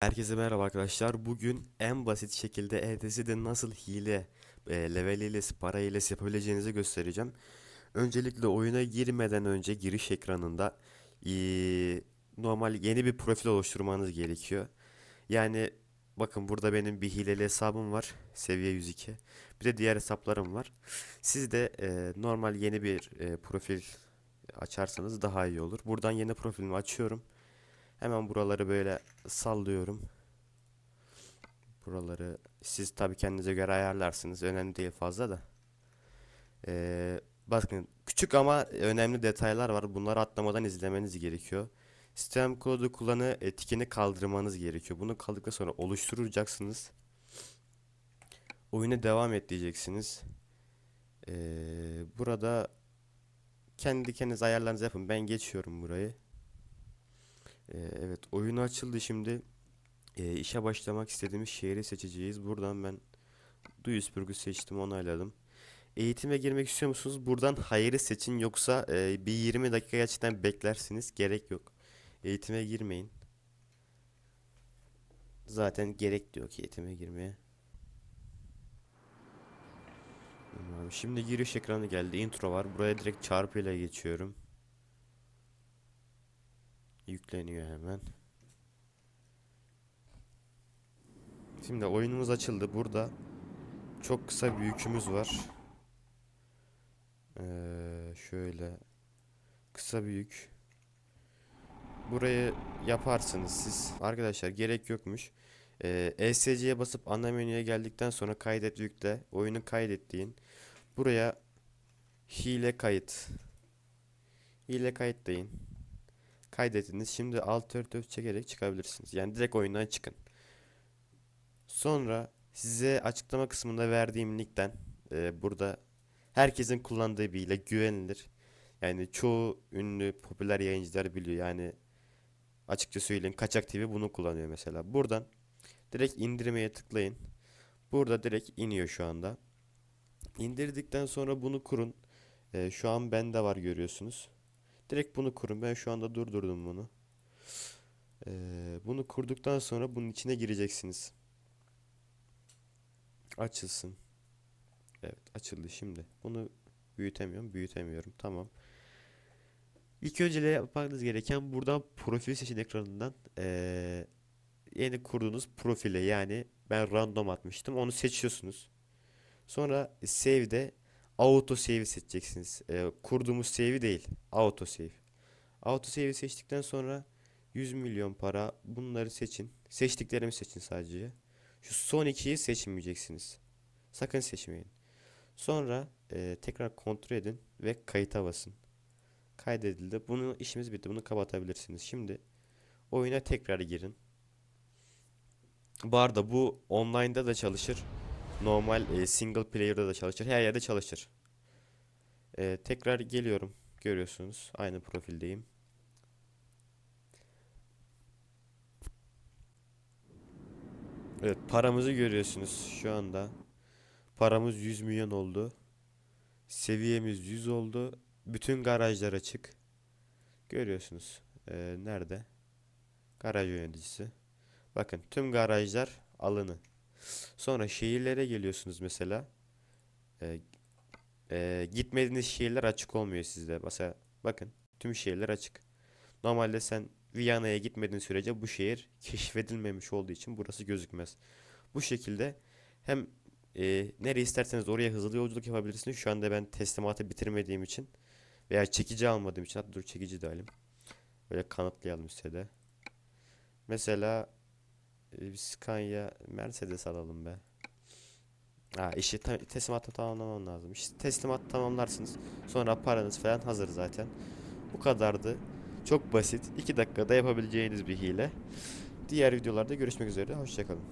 Herkese merhaba arkadaşlar. Bugün en basit şekilde ETS'de nasıl hile, e, level hilesi, para hilesi yapabileceğinizi göstereceğim. Öncelikle oyuna girmeden önce giriş ekranında e, normal yeni bir profil oluşturmanız gerekiyor. Yani bakın burada benim bir hileli hesabım var. Seviye 102. Bir de diğer hesaplarım var. Siz de e, normal yeni bir e, profil açarsanız daha iyi olur. Buradan yeni profilimi açıyorum. Hemen buraları böyle sallıyorum. Buraları siz tabii kendinize göre ayarlarsınız. Önemli değil fazla da. Ee, bakın küçük ama önemli detaylar var. Bunları atlamadan izlemeniz gerekiyor. Sistem kodu kullanı e, tikini kaldırmanız gerekiyor. Bunu kaldıktan sonra oluşturacaksınız. Oyuna devam et diyeceksiniz. Ee, burada kendi kendinize ayarlarınızı yapın. Ben geçiyorum burayı. Ee, evet oyunu açıldı şimdi. Ee, işe başlamak istediğimiz şehri seçeceğiz. Buradan ben Duisburg'u seçtim onayladım. Eğitime girmek istiyor musunuz? Buradan hayırı seçin yoksa e, bir 20 dakika gerçekten beklersiniz. Gerek yok. Eğitime girmeyin. Zaten gerek diyor ki eğitime girmeye. Şimdi giriş ekranı geldi. Intro var. Buraya direkt çarpıyla geçiyorum. Yükleniyor hemen. Şimdi oyunumuz açıldı. Burada çok kısa bir yükümüz var. Ee, şöyle kısa bir yük. Burayı yaparsınız siz. Arkadaşlar gerek yokmuş. Ee, ESC'ye basıp ana menüye geldikten sonra kaydet yükle. Oyunu kaydettiğin. Buraya hile kayıt. Hile kayıt deyin kaydettiniz. Şimdi alt F4 çekerek çıkabilirsiniz. Yani direkt oyundan çıkın. Sonra size açıklama kısmında verdiğim linkten e, burada herkesin kullandığı bir ile güvenilir. Yani çoğu ünlü popüler yayıncılar biliyor. Yani açıkça söyleyeyim Kaçak TV bunu kullanıyor mesela. Buradan direkt indirmeye tıklayın. Burada direkt iniyor şu anda. İndirdikten sonra bunu kurun. E, şu an bende var görüyorsunuz. Direkt bunu kurun. Ben şu anda durdurdum bunu. Ee, bunu kurduktan sonra bunun içine gireceksiniz. Açılsın. Evet açıldı şimdi. Bunu büyütemiyorum. Büyütemiyorum. Tamam. İlk önce yapmanız gereken buradan profil seçin ekranından ee, yeni kurduğunuz profile yani ben random atmıştım. Onu seçiyorsunuz. Sonra save'de auto save seçeceksiniz. Ee, kurduğumuz save'i değil. Auto save. Auto save'i seçtikten sonra 100 milyon para bunları seçin. Seçtiklerimi seçin sadece. Şu son ikiyi seçmeyeceksiniz. Sakın seçmeyin. Sonra e, tekrar kontrol edin ve kayıta basın. Kaydedildi. Bunu işimiz bitti. Bunu kapatabilirsiniz. Şimdi oyuna tekrar girin. Bu arada bu online'da da çalışır. Normal e, single player'da da çalışır. Her yerde çalışır. E, tekrar geliyorum. Görüyorsunuz. Aynı profildeyim. Evet paramızı görüyorsunuz şu anda. Paramız 100 milyon oldu. Seviyemiz 100 oldu. Bütün garajlar açık. Görüyorsunuz. Ee, nerede? Garaj yöneticisi. Bakın tüm garajlar alını. Sonra şehirlere geliyorsunuz mesela. Ee, e, gitmediğiniz şehirler açık olmuyor sizde. Mesela bakın tüm şehirler açık. Normalde sen Viyana'ya gitmediğin sürece bu şehir keşfedilmemiş olduğu için burası gözükmez. Bu şekilde hem e, nereye isterseniz oraya hızlı yolculuk yapabilirsiniz. Şu anda ben teslimatı bitirmediğim için veya çekici almadığım için hatta dur çekici de alayım. Böyle kanıtlayalım size de. Mesela e, Scania Mercedes alalım be. Ha işi ta- teslimatı tamamlamam lazım. İşte teslimat tamamlarsınız. Sonra paranız falan hazır zaten. Bu kadardı. Çok basit. 2 dakikada yapabileceğiniz bir hile. Diğer videolarda görüşmek üzere. Hoşçakalın.